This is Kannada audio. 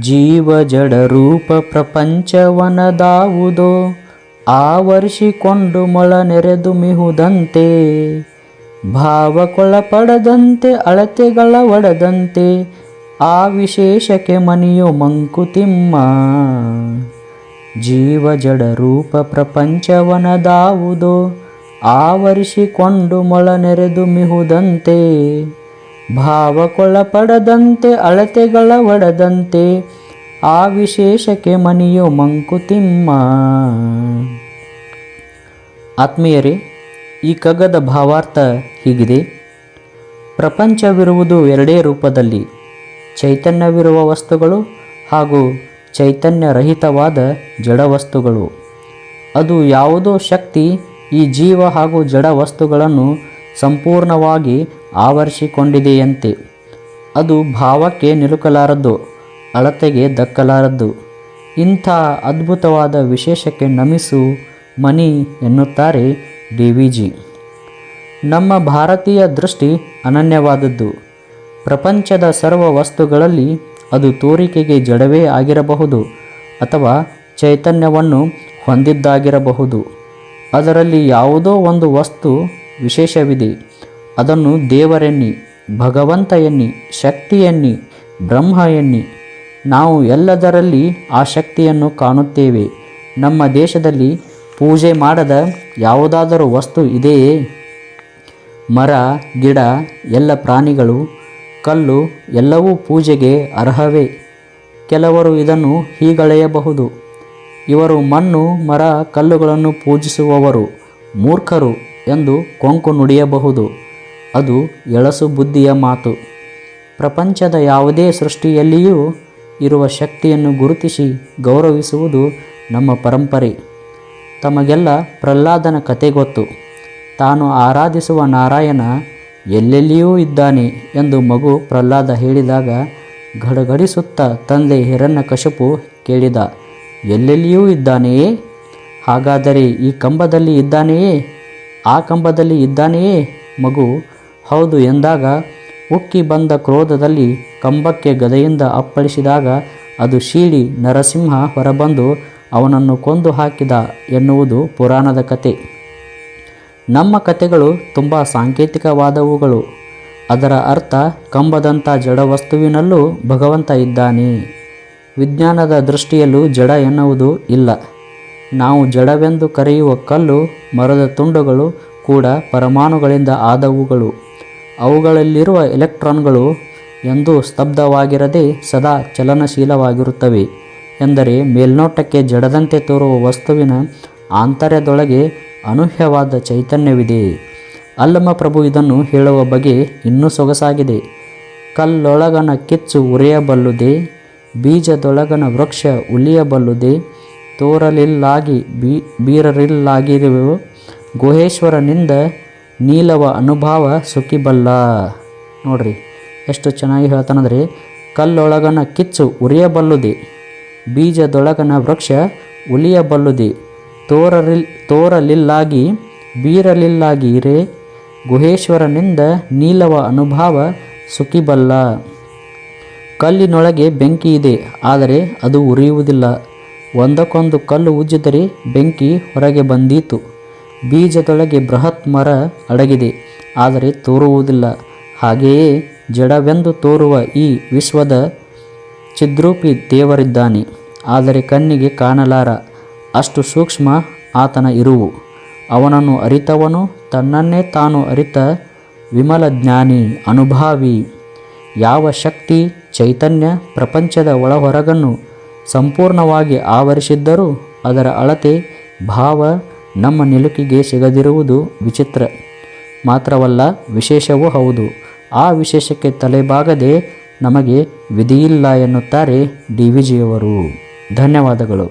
ಜೀವ ಜಡ ರೂಪ ಪ್ರಪಂಚವನದಾವುದೋ ಆವರಿಸಿಕೊಂಡು ಮೊಳ ನೆರೆದು ಮಿಹುದಂತೆ, ಭಾವಕೊಳಪಡದಂತೆ ಅಳತೆಗಳ ಒಡದಂತೆ, ಆ ವಿಶೇಷಕ್ಕೆ ಮನಿಯು ಮಂಕುತಿಮ್ಮ. ಜೀವ ಜಡ ರೂಪ ಪ್ರಪಂಚವನದಾವುದೋ ಆವರಿಸಿಕೊಂಡು ಮೊಳ ನೆರೆದು ಮಿಹುದಂತೆ ಭಾವಕ್ಕೊಳಪಡದಂತೆ ಅಳತೆಗಳ ಒಡದಂತೆ ಆ ವಿಶೇಷಕ್ಕೆ ಮನೆಯು ಮಂಕುತಿಮ್ಮ. ಆತ್ಮೀಯರೇ, ಈ ಕಗ್ಗದ ಭಾವಾರ್ಥ ಹೀಗಿದೆ. ಪ್ರಪಂಚವಿರುವುದು ಎರಡೇ ರೂಪದಲ್ಲಿ ಚೈತನ್ಯವಿರುವ ವಸ್ತುಗಳು ಹಾಗೂ ಚೈತನ್ಯರಹಿತವಾದ ಜಡ ವಸ್ತುಗಳು. ಅದು ಯಾವುದೋ ಶಕ್ತಿ, ಈ ಜೀವ ಹಾಗೂ ಜಡ ವಸ್ತುಗಳನ್ನು ಸಂಪೂರ್ಣವಾಗಿ ಆವರಿಸಿಕೊಂಡಿದೆಯಂತೆ. ಅದು ಭಾವಕ್ಕೆ ನಿಲುಕಲಾರದ್ದು, ಅಳತೆಗೆ ದಕ್ಕಲಾರದ್ದು. ಇಂಥ ಅದ್ಭುತವಾದ ವಿಶೇಷಕ್ಕೆ ನಮಿಸು ಮನಿ ಎನ್ನುತ್ತಾರೆ ಡಿ ವಿ ಜಿ ನಮ್ಮ ಭಾರತೀಯ ದೃಷ್ಟಿ ಅನನ್ಯವಾದದ್ದು. ಪ್ರಪಂಚದ ಸರ್ವ ವಸ್ತುಗಳಲ್ಲಿ ಅದು ತೋರಿಕೆಗೆ ಜಡವೇ ಆಗಿರಬಹುದು ಅಥವಾ ಚೈತನ್ಯವನ್ನು ಹೊಂದಿದ್ದಾಗಿರಬಹುದು. ಅದರಲ್ಲಿ ಯಾವುದೋ ಒಂದು ವಸ್ತು ವಿಶೇಷವಿದೆ. ಅದನ್ನು ದೇವರೆನ್ನಿ ಭಗವಂತ ಎನ್ನಿ ಶಕ್ತಿಯನ್ನಿ ಬ್ರಹ್ಮ ಎನ್ನಿ. ನಾವು ಎಲ್ಲದರಲ್ಲಿ ಆ ಶಕ್ತಿಯನ್ನು ಕಾಣುತ್ತೇವೆ. ನಮ್ಮ ದೇಶದಲ್ಲಿ ಪೂಜೆ ಮಾಡದ ಯಾವುದಾದರೂ ವಸ್ತು ಇದೆಯೇ? ಮರ, ಗಿಡ, ಎಲ್ಲ ಪ್ರಾಣಿಗಳು, ಕಲ್ಲು ಎಲ್ಲವೂ ಪೂಜೆಗೆ ಅರ್ಹವೇ? ಕೆಲವರು ಇದನ್ನು ಹೀಗಳೆಯಬಹುದು. ಇವರು ಮಣ್ಣು, ಮರ, ಕಲ್ಲುಗಳನ್ನು ಪೂಜಿಸುವವರು, ಮೂರ್ಖರು. ಎಂದು ಕೊಂಕು ನುಡಿಯಬಹುದು. ಅದು ಎಳಸು ಬುದ್ಧಿಯ ಮಾತು. ಪ್ರಪಂಚದ ಯಾವುದೇ ಸೃಷ್ಟಿಯಲ್ಲಿಯೂ ಇರುವ ಶಕ್ತಿಯನ್ನು ಗುರುತಿಸಿ ಗೌರವಿಸುವುದು ನಮ್ಮ ಪರಂಪರೆ. ತಮಗೆಲ್ಲ ಪ್ರಹ್ಲಾದನ ಕತೆ ಗೊತ್ತು. ತಾನು ಆರಾಧಿಸುವ ನಾರಾಯಣ ಎಲ್ಲೆಲ್ಲಿಯೂ ಇದ್ದಾನೆ ಎಂದು ಮಗು ಪ್ರಹ್ಲಾದ ಹೇಳಿದಾಗ ಗಡಗಡಿಸುತ್ತ ತಂದೆ ಹಿರಣ್ಯಕಶಪು ಕೇಳಿದ, ಎಲ್ಲೆಲ್ಲಿಯೂ ಇದ್ದಾನೆಯೇ? ಹಾಗಾದರೆ ಈ ಕಂಬದಲ್ಲಿ ಇದ್ದಾನೆಯೇ? ಆ ಕಂಬದಲ್ಲಿ ಇದ್ದಾನೆಯೇ? ಮಗು. ಹೌದು, ಎಂದಾಗ ಉಕ್ಕಿ ಬಂದ ಕ್ರೋಧದಲ್ಲಿ ಕಂಬಕ್ಕೆ ಗದೆಯಿಂದ ಅಪ್ಪಳಿಸಿದಾಗ ಅದು ಶೀಡಿ ನರಸಿಂಹ ಹೊರಬಂದು ಅವನನ್ನು ಕೊಂದು ಹಾಕಿದ ಎನ್ನುವುದು ಪುರಾಣದ ಕತೆ. ನಮ್ಮ ಕತೆಗಳು ತುಂಬ ಸಾಂಕೇತಿಕವಾದವುಗಳು. ಅದರ ಅರ್ಥ ಕಂಬದಂಥ ಜಡ ವಸ್ತುವಿನಲ್ಲೂ ಭಗವಂತ ಇದ್ದಾನೆ. ವಿಜ್ಞಾನದ ದೃಷ್ಟಿಯಲ್ಲೂ ಜಡ ಎನ್ನುವುದು ಇಲ್ಲ. ನಾವು ಜಡವೆಂದು ಕರೆಯುವ ಕಲ್ಲು, ಮರದ ತುಂಡುಗಳು ಕೂಡ ಪರಮಾಣುಗಳಿಂದ ಆದವುಗಳು. ಅವುಗಳಲ್ಲಿರುವ ಎಲೆಕ್ಟ್ರಾನ್ಗಳು ಎಂದೂ ಸ್ತಬ್ಧವಾಗಿರದೆ ಸದಾ ಚಲನಶೀಲವಾಗಿರುತ್ತವೆ. ಎಂದರೆ ಮೇಲ್ನೋಟಕ್ಕೆ ಜಡದಂತೆ ತೋರುವ ವಸ್ತುವಿನ ಆಂತರ್ಯದೊಳಗೆ ಅನೂಹ್ಯವಾದ ಚೈತನ್ಯವಿದೆ. ಅಲ್ಲಮ ಪ್ರಭು ಇದನ್ನು ಹೇಳುವ ಬಗೆ ಇನ್ನೂ ಸೊಗಸಾಗಿದೆ. ಕಲ್ಲೊಳಗನ ಕಿಚ್ಚು ಉರಿಯಬಲ್ಲುದೆ, ಬೀಜದೊಳಗನ ವೃಕ್ಷ ಉಲಿಯಬಲ್ಲುದೆ ತೋರಲಿಲ್ಲಾಗಿ, ಬೀ, ಬೀರರಿಲ್ಲಾಗಿರುವೆವು. ಗುಹೇಶ್ವರನಿಂದ ನೀಲವ ಅನುಭವ ಸುಖಿಬಲ್ಲ ನೋಡ್ರಿ, ಎಷ್ಟು ಚೆನ್ನಾಗಿ ಹೇಳ್ತಾನಂದ್ರಿ, ಕಲ್ಲೊಳಗನ ಕಿಚ್ಚು ಉರಿಯಬಲ್ಲುದಿ, ಬೀಜದೊಳಗನ ವೃಕ್ಷ ಉಲಿಯಬಲ್ಲುದಿ ತೋರಲಿಲ್ ತೋರಲಿಲ್ಲಾಗಿ ಬೀರಲಿಲ್ಲಾಗಿರೇ ಗುಹೇಶ್ವರನಿಂದ ನೀಲವ ಅನುಭವ ಸುಖಿಬಲ್ಲ ಕಲ್ಲಿನೊಳಗೆ ಬೆಂಕಿ ಇದೆ, ಆದರೆ ಅದು ಉರಿಯುವುದಿಲ್ಲ. ಒಂದಕ್ಕೊಂದು ಕಲ್ಲು ಉಜ್ಜಿದರೆ ಬೆಂಕಿ ಹೊರಗೆ ಬಂದೀತು. ಬೀಜದೊಳಗೆ ಬೃಹತ್ ಮರ ಅಡಗಿದೆ, ಆದರೆ ತೋರುವುದಿಲ್ಲ. ಹಾಗೆಯೇ ಜಡವೆಂದು ತೋರುವ ಈ ವಿಶ್ವದ ಚಿದ್ರೂಪಿ ದೇವರಿದ್ದಾನೆ. ಆದರೆ ಕಣ್ಣಿಗೆ ಕಾಣಲಾರ ಅಷ್ಟು ಸೂಕ್ಷ್ಮ ಆತನ ಇರುವು. ಅವನನ್ನು ಅರಿತವನು, ತನ್ನನ್ನೇ ತಾನು ಅರಿತ ವಿಮಲ ಜ್ಞಾನಿ, ಅನುಭಾವಿ. ಯಾವ ಶಕ್ತಿ, ಚೈತನ್ಯ ಪ್ರಪಂಚದ ಒಳಹೊರಗನ್ನು ಸಂಪೂರ್ಣವಾಗಿ ಆವರಿಸಿದ್ದರೂ ಅದರ ಅಳತೆ, ಭಾವ ನಮ್ಮ ನಿಲುಕಿಗೆ ಸಿಗದಿರುವುದು ವಿಚಿತ್ರ. ಮಾತ್ರವಲ್ಲ, ವಿಶೇಷವೂ ಹೌದು. ಆ ವಿಶೇಷಕ್ಕೆ ತಲೆಬಾಗದೆ ನಮಗೆ ವಿಧಿಯಿಲ್ಲ ಎನ್ನುತ್ತಾರೆ ಡಿ ವಿ ಜಿಯವರು ಧನ್ಯವಾದಗಳು.